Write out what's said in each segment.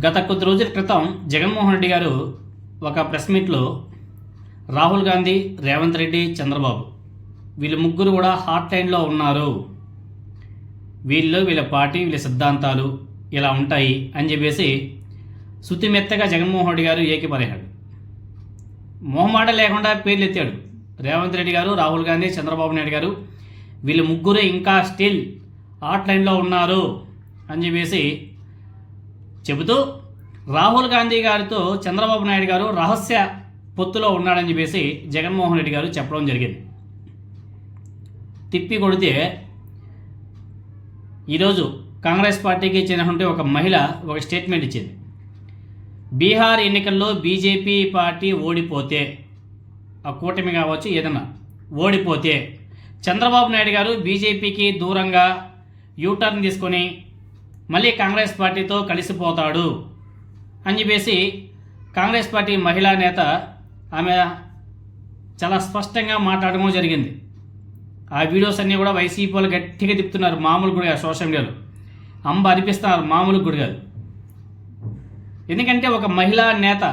గత కొద్ది రోజుల క్రితం జగన్మోహన్ రెడ్డి గారు ఒక ప్రెస్ మీట్లో రాహుల్ గాంధీ రేవంత్ రెడ్డి చంద్రబాబు వీళ్ళు ముగ్గురు కూడా హాట్ లైన్లో ఉన్నారు. వీళ్ళు వీళ్ళ పార్టీ వీళ్ళ సిద్ధాంతాలు ఇలా ఉంటాయి అని చెప్పేసి శుతిమెత్తగా జగన్మోహన్ రెడ్డి గారు ఏకిపరేశాడు. మొహమాట లేకుండా పేర్లు ఎత్తాడు. రేవంత్ రెడ్డి గారు రాహుల్ గాంధీ చంద్రబాబు నాయుడు గారు వీళ్ళు ముగ్గురు ఇంకా స్టిల్ హాట్ లైన్లో ఉన్నారు అని చెప్పేసి చెబుతూ రాహుల్ గాంధీ గారితో చంద్రబాబు నాయుడు గారు రహస్య పొత్తులో ఉన్నాడని చెప్పేసి జగన్మోహన్ రెడ్డి గారు చెప్పడం జరిగింది. తిప్పి కొడితే ఈరోజు కాంగ్రెస్ పార్టీకి చెందినటువంటి ఒక మహిళ ఒక స్టేట్మెంట్ ఇచ్చింది. బీహార్ ఎన్నికల్లో బీజేపీ పార్టీ ఓడిపోతే ఆ కూటమి కావచ్చు ఏదన్నా ఓడిపోతే చంద్రబాబు నాయుడు గారు బీజేపీకి దూరంగా యూటర్న్ తీసుకొని మళ్ళీ కాంగ్రెస్ పార్టీతో కలిసిపోతాడు అని చెప్పేసి కాంగ్రెస్ పార్టీ మహిళా నేత ఆమె చాలా స్పష్టంగా మాట్లాడడం జరిగింది. ఆ వీడియోస్ అన్నీ కూడా వైసీపీ వాళ్ళు గట్టిగా తిప్పుతున్నారు మామూలు గుడిగా సోషల్ మీడియాలో. అంబ అనిపిస్తున్నారు మామూలు గుడి కాదు ఎందుకంటే ఒక మహిళా నేత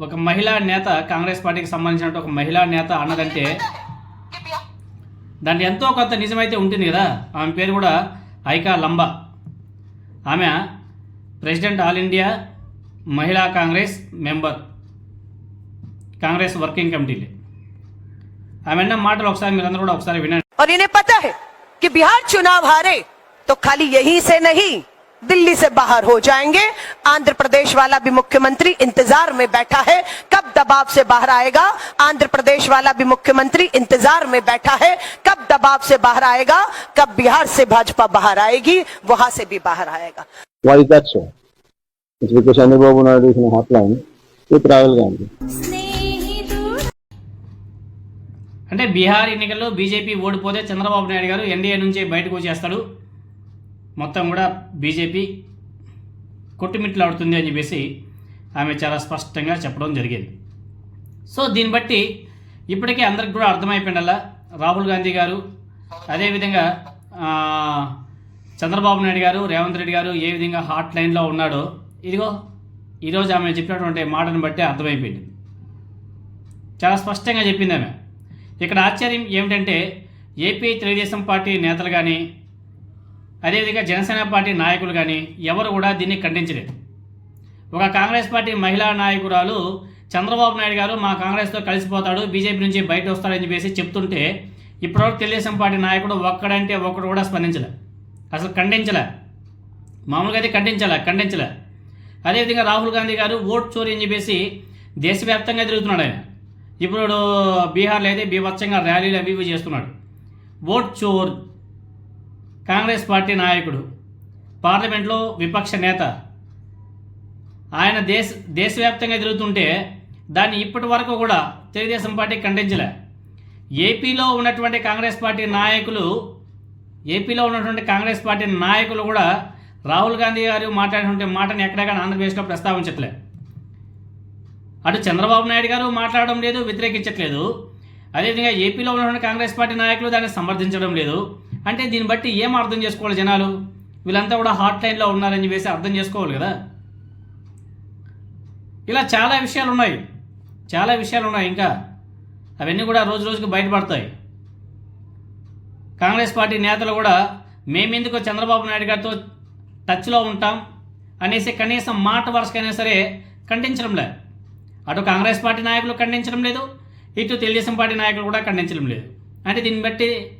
ఒక మహిళా నేత కాంగ్రెస్ పార్టీకి సంబంధించిన ఒక మహిళా నేత అన్నదంటే దాంట్లో ఎంతో కొంత నిజమైతే ఉంటుంది కదా. ఆమె పేరు కూడా ఐకా లంబా. ఆమె president all India Mahila Congress member Congress working కమిటీలే ఆమె అన్న మాటలు ఒకసారి మీరందరూ కూడా ఒకసారి వినండి और इन्हें पता है कि बिहार चुनाव हारे तो खाली यहीं से नहीं दिल्ली से बाहर हो जाएंगे आंध्र प्रदेश वाला भी मुख्यमंत्री इंतजार में बैठा है कब दबाव से बाहर आएगा आंध्र प्रदेश वाला भी मुख्यमंत्री इंतजार में बैठा है कब दबाव से बाहर आएगा कब बिहार से भाजपा बाहर आएगी वहां से भी बाहर आएगा Why is that so? It's because Chandrababu Naidu is in a hotline with Rahul Gandhi. అంటే బీహార్ ఎన్నికల్లో బీజేపీ ఓడిపోతే చంద్రబాబు నాయుడు గారు ఎన్డీఏ నుంచి బయటకు వచ్చేస్తాడు మొత్తం కూడా బీజేపీ కొట్టుమిట్లాడుతుంది అని చెప్పేసి ఆమె చాలా స్పష్టంగా చెప్పడం జరిగింది. సో దీన్ని బట్టి ఇప్పటికే అందరికి కూడా అర్థమైపోయిందల్లా. రాహుల్ గాంధీ గారు అదేవిధంగా చంద్రబాబు నాయుడు గారు రేవంత్ రెడ్డి గారు ఏ విధంగా హాట్ లైన్లో ఉన్నాడో ఇదిగో ఈరోజు ఆమె చెప్పినటువంటి మాటను బట్టి అర్థమైపోయింది. చాలా స్పష్టంగా చెప్పింది ఆమె. ఇక్కడ ఆశ్చర్యం ఏమిటంటే ఏపీ తెలుగుదేశం పార్టీ నేతలు కానీ అదేవిధంగా జనసేన పార్టీ నాయకులు కానీ ఎవరు కూడా దీన్ని ఖండించలేదు. ఒక కాంగ్రెస్ పార్టీ మహిళా నాయకురాలు చంద్రబాబు నాయుడు గారు మా కాంగ్రెస్తో కలిసిపోతాడు బీజేపీ నుంచి బయట వస్తాడని చెప్పేసి చెప్తుంటే ఇప్పటివరకు తెలుగుదేశం పార్టీ నాయకుడు ఒక్కడంటే ఒక్కడు కూడా స్పందించలే. అసలు ఖండించలే. మామూలుగా అయితే ఖండించలే ఖండించలే. అదేవిధంగా రాహుల్ గాంధీ గారు ఓట్ చోరీ అని చెప్పేసి దేశవ్యాప్తంగా తిరుగుతున్నాడు ఆయన. ఇప్పుడు బీహార్లో అయితే బీభత్సంగా ర్యాలీలు అవి ఇవి చేస్తున్నాడు. ఓట్ చోర్ కాంగ్రెస్ పార్టీ నాయకుడు. పార్లమెంట్లో విపక్ష నేత. ఆయన దేశ దేశవ్యాప్తంగా తిరుగుతుంటే దాన్ని ఇప్పటి వరకు కూడా తెలుగుదేశం పార్టీ ఖండించలే. ఏపీలో ఉన్నటువంటి కాంగ్రెస్ పార్టీ నాయకులు ఏపీలో ఉన్నటువంటి కాంగ్రెస్ పార్టీ నాయకులు కూడా రాహుల్ గాంధీ గారు మాట్లాడినటువంటి మాటని ఎక్కడా కానీ ఆంధ్రప్రదేశ్లో ప్రస్తావించట్లే అటు చంద్రబాబు నాయుడు గారు మాట్లాడడం లేదు వ్యతిరేకించట్లేదు. అదేవిధంగా ఏపీలో ఉన్నటువంటి కాంగ్రెస్ పార్టీ నాయకులు దాన్ని సమర్థించడం లేదు. అంటే దీన్ని బట్టి ఏం అర్థం చేసుకోవాలి జనాలు? వీళ్ళంతా కూడా హాట్ లైన్లో ఉన్నారని చెప్పేసి అర్థం చేసుకోవాలి కదా? ఇలా చాలా విషయాలు ఉన్నాయి. చాలా విషయాలు ఉన్నాయి ఇంకా. అవన్నీ కూడా రోజు రోజుకు బయటపడతాయి. కాంగ్రెస్ పార్టీ నేతలు కూడా మేమెందుకు చంద్రబాబు నాయుడు గారితో టచ్లో ఉంటాం? అనేసి కనీసం మాట వరుసకైనా సరే ఖండించడం లేదు. అటు కాంగ్రెస్ పార్టీ నాయకులు ఖండించడం లేదు. ఇటు తెలుగుదేశం పార్టీ నాయకులు కూడా ఖండించడం లేదు. అంటే దీన్ని బట్టి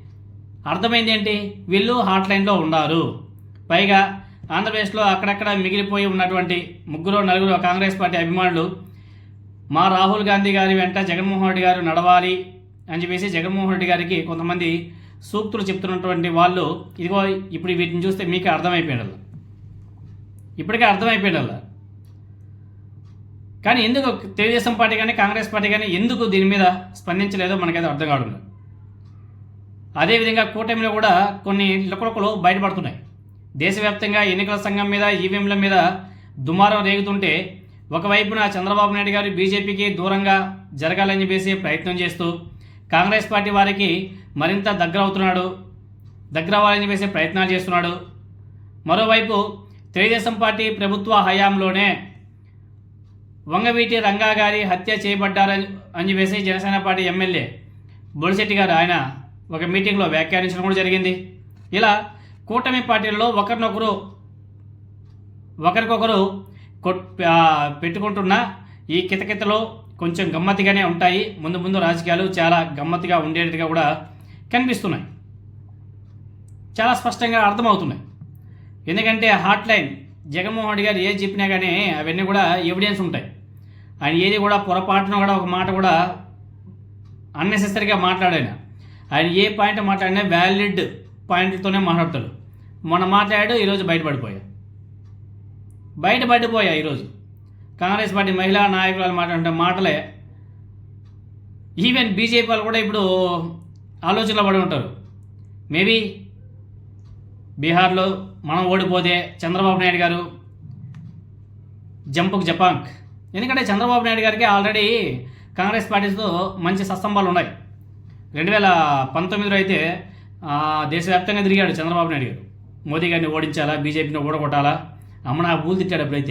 అర్థమైంది ఏంటి వీళ్ళు హాట్ లైన్లో ఉన్నారు. పైగా ఆంధ్రప్రదేశ్లో అక్కడక్కడ మిగిలిపోయి ఉన్నటువంటి ముగ్గురు నలుగురు కాంగ్రెస్ పార్టీ అభిమానులు మా రాహుల్ గాంధీ గారి వెంట జగన్మోహన్ రెడ్డి గారు నడవాలి అని చెప్పేసి జగన్మోహన్ రెడ్డి గారికి కొంతమంది సూక్తులు చెప్తున్నటువంటి వాళ్ళు ఇదిగో ఇప్పుడు వీటిని చూస్తే మీకు అర్థమైపోయాడు ఇప్పటికే అర్థమైపోయాడు కానీ ఎందుకు తెలుగుదేశం పార్టీ కానీ కాంగ్రెస్ పార్టీ కానీ ఎందుకు దీని మీద స్పందించలేదో మనకైతే అర్థం కావడం లేదు. అదేవిధంగా కూటమిలో కూడా కొన్ని లుకలుకలు బయటపడుతున్నాయి. దేశవ్యాప్తంగా ఎన్నికల సంఘం మీద ఈవీఎంల మీద దుమారం రేగుతుంటే ఒకవైపున చంద్రబాబు నాయుడు గారు బీజేపీకి దూరంగా జరగాలని చెప్పేసి ప్రయత్నం చేస్తూ కాంగ్రెస్ పార్టీ వారికి మరింత దగ్గర అవుతున్నాడు దగ్గర అవ్వాలని చెప్పేసి ప్రయత్నాలు చేస్తున్నాడు. మరోవైపు తెలుగుదేశం పార్టీ ప్రభుత్వ హయాంలోనే వంగవీటి రంగా గారి హత్య చేయబడ్డారని అని చెప్పేసి జనసేన పార్టీ ఎమ్మెల్యే బొడిశెట్టి గారు ఆయన ఒక మీటింగ్లో వ్యాఖ్యానించడం కూడా జరిగింది. ఇలా కూటమి పార్టీలలో ఒకరినొకరు ఒకరికొకరు కొట్ పెట్టుకుంటున్న ఈ కితకితలో కొంచెం గమ్మత్తిగానే ఉంటాయి. ముందు ముందు రాజకీయాలు చాలా గమ్మత్తుగా ఉండేట్టుగా కూడా కనిపిస్తున్నాయి. చాలా స్పష్టంగా అర్థమవుతున్నాయి. ఎందుకంటే హాట్ లైన్ జగన్మోహన్ రెడ్డి గారు ఏది చెప్పినా కానీ అవన్నీ కూడా ఎవిడెన్స్ ఉంటాయి. ఆయన ఏది కూడా పొరపాటున కూడా ఒక మాట కూడా అన్నెసెసరీగా మాట్లాడాను? ఆయన ఏ పాయింట్ మాట్లాడినా వ్యాలిడ్ పాయింట్తోనే మాట్లాడతాడు. మొన్న మాట్లాడాడు ఈరోజు బయటపడిపోయా. బయటపడిపోయా ఈరోజు కాంగ్రెస్ పార్టీ మహిళా నాయకురాలు మాట్లాడే మాటలే ఈవెన్ బీజేపీ వాళ్ళు కూడా ఇప్పుడు ఆలోచనలో పడి ఉంటారు. మేబీ బీహార్లో మనం ఓడిపోతే చంద్రబాబు నాయుడు గారు జంపుకు జపాంక్ ఎందుకంటే చంద్రబాబు నాయుడు గారికి ఆల్రెడీ కాంగ్రెస్ పార్టీతో మంచి సస్తంభాలు ఉన్నాయి రెండు వేల పంతొమ్మిదిలో అయితే దేశవ్యాప్తంగా తిరిగాడు చంద్రబాబు నాయుడు గారు. మోదీ గారిని ఓడించాలా బీజేపీని ఓడగొట్టాలా అమ్మ నా బూలు తిట్టాడు అప్పుడైతే